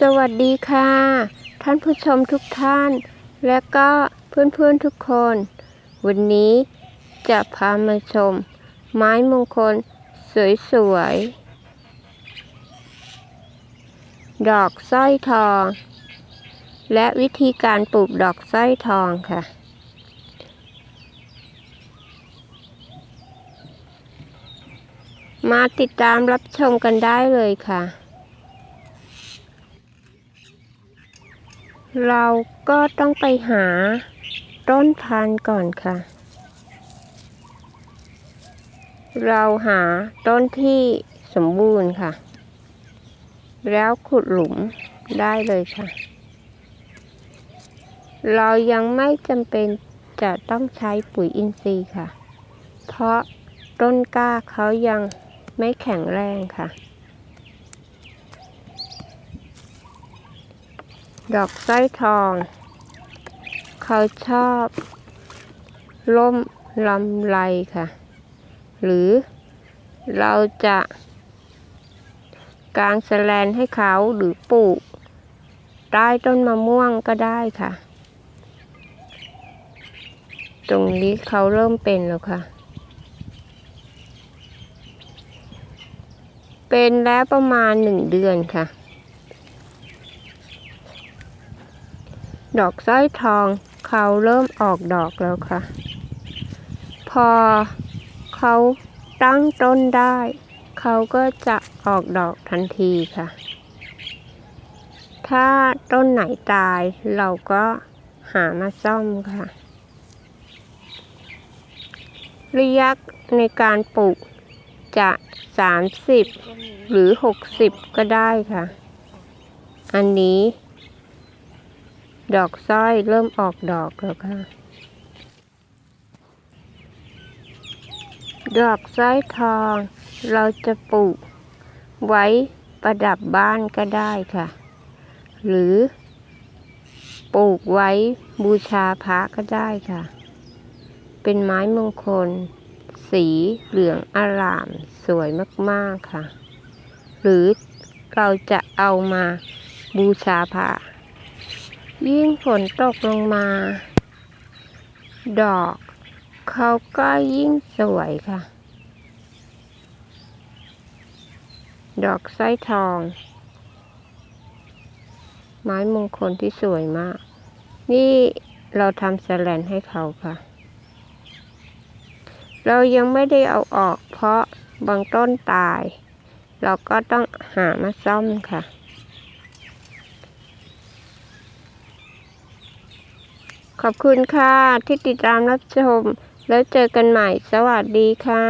สวัสดีค่ะ ท่านผู้ชมทุกท่าน และก็เพื่อนๆทุกคน วันนี้จะพามาชม ไม้มงคล สวยๆ ดอกสร้อยทอง และวิธีการปลูกดอกสร้อยทองค่ะ มาติดตามรับชมกันได้เลยค่ะ เราก็ต้องไปหาต้นพันธุ์ก่อนค่ะ เราหาต้นที่สมบูรณ์ค่ะ แล้วขุดหลุมได้เลยค่ะ เรายังไม่จำเป็นจะต้องใช้ปุ๋ยอินทรีย์ค่ะ เพราะต้นกล้าเขายังไม่แข็งแรงค่ะ ดอกสร้อยทอง เขาชอบล่มลำไรค่ะ หรือเราจะกางแสแลนให้เขาหรือปลูกใต้ต้นมะม่วงก็ได้ค่ะ ตรงนี้เขาเริ่มเป็นแล้วค่ะ เป็นแล้วประมาณหนึ่งเดือนค่ะ ดอกสร้อยทองเขาเริ่มออกดอกแล้วค่ะ พอเขาตั้งต้นได้ เขาก็จะออกดอกทันทีค่ะ ถ้าต้นไหนตายเราก็หามาซ่อมค่ะ ระยะในการปลูกจะสามสิบหรือหกสิบก็ได้ค่ะ อันนี้ ดอกสร้อยเริ่มออกดอกแล้วค่ะ ดอกสร้อยทอง เราจะปลูก ไว้ประดับบ้านก็ได้ค่ะ หรือ ปลูกไว้บูชาพระก็ได้ค่ะ เป็นไม้มงคล สีเหลืองอร่ามสวยมาก ๆ ค่ะ หรือเราจะเอามาบูชาพระ ยิ่งฝนตกลงมา ดอกเขาก็ยิ่งสวยค่ะ ดอกสร้อยทอง ไม้มงคลที่สวยมาก นี่เราทำแสแลนให้เขาค่ะ เรายังไม่ได้เอาออกเพราะบางต้นตาย เราก็ต้องหามาซ่อมค่ะ ขอบคุณค่ะที่ติดตามรับชม แล้วเจอกันใหม่ สวัสดีค่ะ